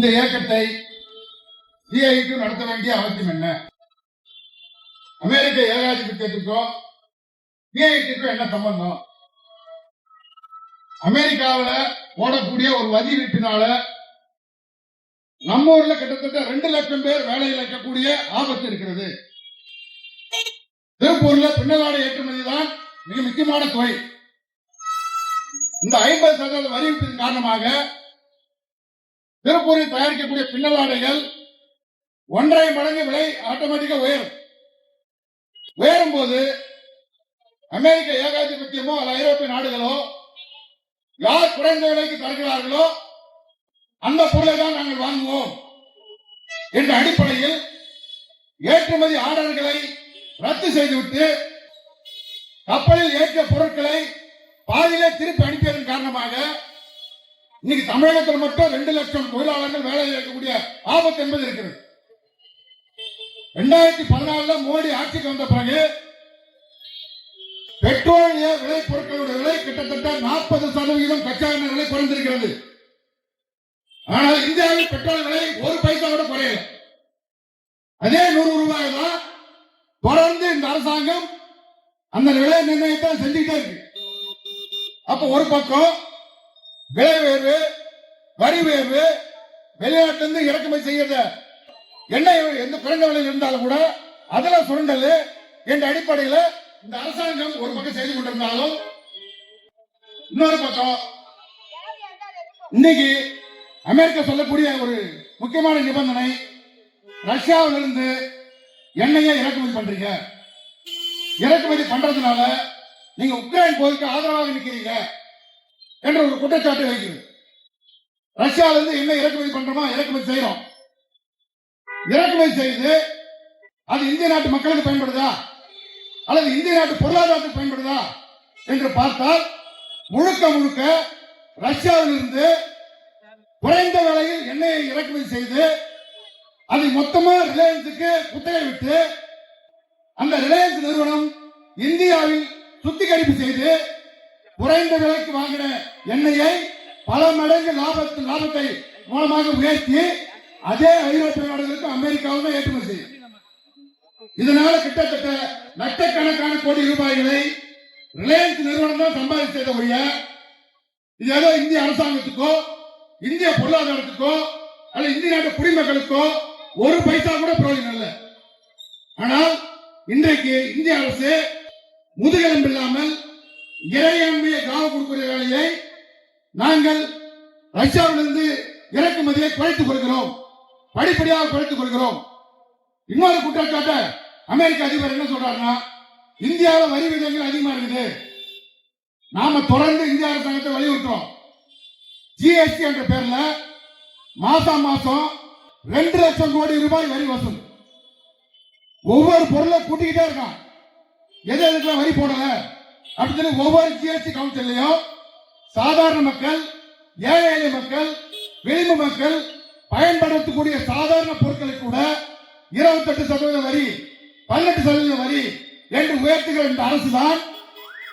இந்த இயக்கத்தை சிஐக்கு நடத்த வேண்டிய அவசியம் என்ன? அமெரிக்க ஏகாதிபத்தியத்துக்கும் சிஐடிக்கும் என்ன சம்பந்தம்? அமெரிக்காவுல போடக்கூடிய ஒரு வதி வீட்டினால நம்ம ஊர்ல கிட்டத்தட்ட ரெண்டு லட்சம் பேர் வேலை இருக்கக்கூடிய ஆபத்து இருக்கிறது. திருப்பூர்ல பின்னலாடை ஏற்றுமதி தான் மிக முக்கியமான தொழில் இந்த ஐம்பது சதவீத வரி காரணமாக திருப்பூரில் தயாரிக்கக்கூடிய பின்னலாடைகள் ஒன்றரை மடங்கு விலை ஆட்டோமேட்டிக்கா உயரும் உயரும். போது அமெரிக்க ஏகாதிபத்தியமோ அல்ல ஐரோப்பிய நாடுகளோ யார் குறைந்த விலைக்கு தருகிறார்களோ அந்த பொருளை தான் நாங்கள் வாங்குவோம் என்ற அடிப்படையில் ஏற்றுமதி ஆர்டர்களை ரத்து செய்துவிட்டு கப்பலில் ஏற்ற பொருட்களை பாதியிலே திருப்பி அனுப்பியதன் காரணமாக இன்னைக்கு தமிழகத்தில் மட்டும் ரெண்டு லட்சம் தொழிலாளர்கள் வேலை இருக்கக்கூடிய ஆபத்து என்பது இருக்கிறது. ரெண்டாயிரத்தி பதினாலுல மோடி ஆட்சிக்கு வந்த பிறகு பெட்ரோலிய விலை பொருட்களுடைய விலை கிட்டத்தட்ட நாற்பது சதவீதம் கச்சா எண்ணெய் விலை குறைந்திருக்கிறது. ஆனால் இந்தியாவில் பெட்ரோல் விலை ஒரு பைசா கூட குறையல. அதே நூறு ரூபாய் தான் தொடர்ந்து இந்த அரசாங்கம் அந்த விலை நிர்ணயத்தை செஞ்சுக்கிட்டே இருக்கு. அப்ப ஒரு பக்கம் விலை உயர்வு வரி உயர்வு வெளிநாட்டிலிருந்து இறக்குமதி செய்யறத எண்ணெய் எந்த குறைந்த விலையில் இருந்தாலும் கூட அதுல சுரண்டல் என்ற அடிப்படையில் இந்த அரசாங்கம் ஒரு பக்கம் செய்து கொண்டிருந்தாலும் இன்னொரு பக்கம் இன்னைக்கு அமெரிக்கா சொல்லக்கூடிய ஒரு முக்கியமான நிபந்தனை ரஷ்யாவிலிருந்து எண்ணெயை இறக்குமதி பண்றீங்க. இறக்குமதி பண்றதுனால நீங்க உக்ரைன் போருக்கு ஆதரவாக நிற்கிறீங்க என்ற ஒரு குற்றச்சாட்டு வைக்கிறது? ரஷ்யாவில இருந்து இறக்குமதி பண்றோமா இறக்குமதி செய்யறோம். இறக்குமதி செய்து அது இந்திய நாட்டு மக்களுக்கு பயன்படுதா? அல்லது இந்திய நாட்டு பொருளாதாரத்துக்கு பயன்படுதா? என்று பார்த்தால் முழுக்க முழுக்க ரஷ்யாவிலிருந்து குறைந்த விலையில் எண்ணெயை இறக்குமதி செய்து அதை மொத்தமா ரிலையன்ஸுக்கு குத்தகை விட்டு அந்த ரிலையன்ஸ் நிறுவனம் இந்தியாவில் சுத்திகரிப்பு செய்து குறைந்த விலைக்கு வாங்கின எண்ணெயை பல மடங்கு லாபத்து லாபத்தை மூலமாக உயர்த்தி அதே ஐரோப்பிய நாடுகளுக்கு அமெரிக்காவும் ஏற்றுமதி செய்யும். இதனால கிட்டத்தட்ட லட்சக்கணக்கான கோடி ரூபாய்களை ரிலையன்ஸ் நிறுவனம் தான் சம்பாதிச்சதை ஒழிய இது ஏதோ இந்திய அரசாங்கத்துக்கோ இந்திய பொருளாதாரத்துக்கோ அல்ல இந்திய நாட்டு குடிமக்களுக்கோ ஒரு பைசா கூட பிரயோஜனம் இல்லை. ஆனால் இன்றைக்கு இந்திய அரசு முதுகெலும்பு இல்லாமல் இறையாண்மையை காவ கொடுக்கிற வேலையை நாங்கள் ரஷ்யாவிலிருந்து இறக்குமதியை குறைத்துக் கொடுக்கிறோம். படிப்படியாக குறைத்துக் கொடுக்கிறோம். இன்னொரு குற்றச்சாட்டு அமெரிக்க அதிபர் என்ன சொல்றாருன்னா இந்தியாவில் வரி விகிதங்கள் அதிகமா இருக்குது. நாம தொடர்ந்து இந்திய அரசாங்கத்தை வலியுறுத்துறோம். ஜிஎஸ்டி என்ற பேர்ல மாசம் மாசம் ரெண்டு லட்சம் கோடி ரூபாய் வரி வசூல். ஒவ்வொரு பொருளை கூட்டிக்கிட்டே இருக்கான். எது எதுக்கெல்லாம் வரி போடல? அப்படின்னு சொல்லி ஒவ்வொரு ஜிஎஸ்டி கவுன்சிலையும் சாதாரண மக்கள் ஏழை எளிய மக்கள் விளிம்பு மக்கள் பயன்படுத்தக்கூடிய சாதாரண பொருட்களை கூட இருபத்தெட்டு சதவீத வரி பதினெட்டு சதவீத வரி என்று உயர்த்துகிற இந்த அரசுதான்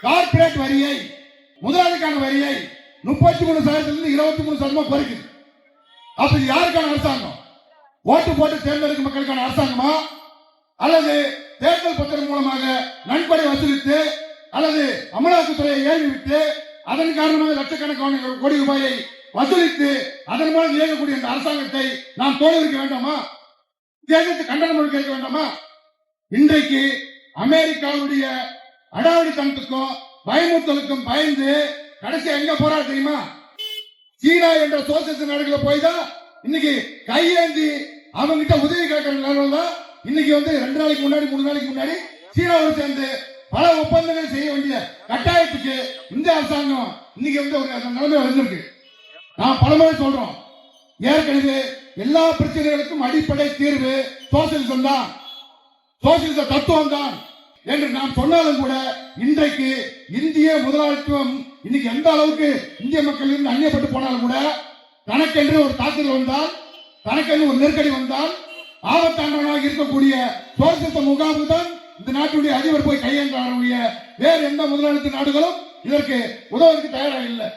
கார்பரேட் வரியை முதலாளிக்கான வரியை முப்பத்தி மூணு சதவீதத்திலிருந்து இருபத்தி மூணு சதவீதம் குறைக்குது. அப்ப யாருக்கான அரசாங்கம்? ஓட்டு போட்டு தேர்ந்தெடுக்கும் மக்களுக்கான அரசாங்கமா? அல்லது தேர்தல் பத்திரம் மூலமாக நன்கொடை வசூலித்து அல்லது அமலாக்கத்துறையை ஏறிவிட்டு அதன் காரணமாக லட்சக்கணக்கான கோடி ரூபாயை வசூலித்து அதன் மூலம் இயங்கக்கூடிய இந்த அரசாங்கத்தை நாம் தோல்விக்க வேண்டாமா? தேசத்து கண்டனம் கேட்க வேண்டாமா? இன்றைக்கு அமெரிக்காவுடைய அடாவடித்தனத்துக்கும் பயமுறுத்தலுக்கும் பயந்து கடைசி எங்க போறா தெரியுமா? சீனா என்ற சோசியலிச நாடுகளை போய் தான் இன்னைக்கு கையேந்தி அவங்க கிட்ட உதவி கேட்கிற நிலையில தான் இன்னைக்கு வந்து ரெண்டு நாளைக்கு முன்னாடி மூணு நாளைக்கு முன்னாடி சீனாவோடு சேர்ந்து பல ஒப்பந்தங்கள் செய்ய வேண்டிய கட்டாயத்துக்கு இந்த அரசாங்கம் இன்னைக்கு வந்து ஒரு நிலைமை வந்திருக்கு நான் பலமுறை சொல்றோம். ஏற்கனவே எல்லா பிரச்சனைகளுக்கும் அடிப்படை தீர்வு சோசியலிசம் தான். சோசியலிச தத்துவம் தான். என்று நாம் சொன்னாலும் கூட இன்றைக்கு இந்திய முதலாளித்துவம் இன்னைக்கு எந்த அளவுக்கு இந்திய மக்கள் இருந்து அந்நியப்பட்டு போனாலும் கூட தனக்கென்று ஒரு தாக்குதல் வந்தால் தனக்கென்று ஒரு நெருக்கடி வந்தால் ஆபத்தாண்டவனாக இருக்கக்கூடிய சோசியலிச முகாமுக்கு தான் இந்த நாட்டுடைய அதிபர் போய் கையேந்தாருடைய வேறு எந்த முதலாளித்து நாடுகளும் இதற்கு உதவுவதற்கு தயாராக இல்லை.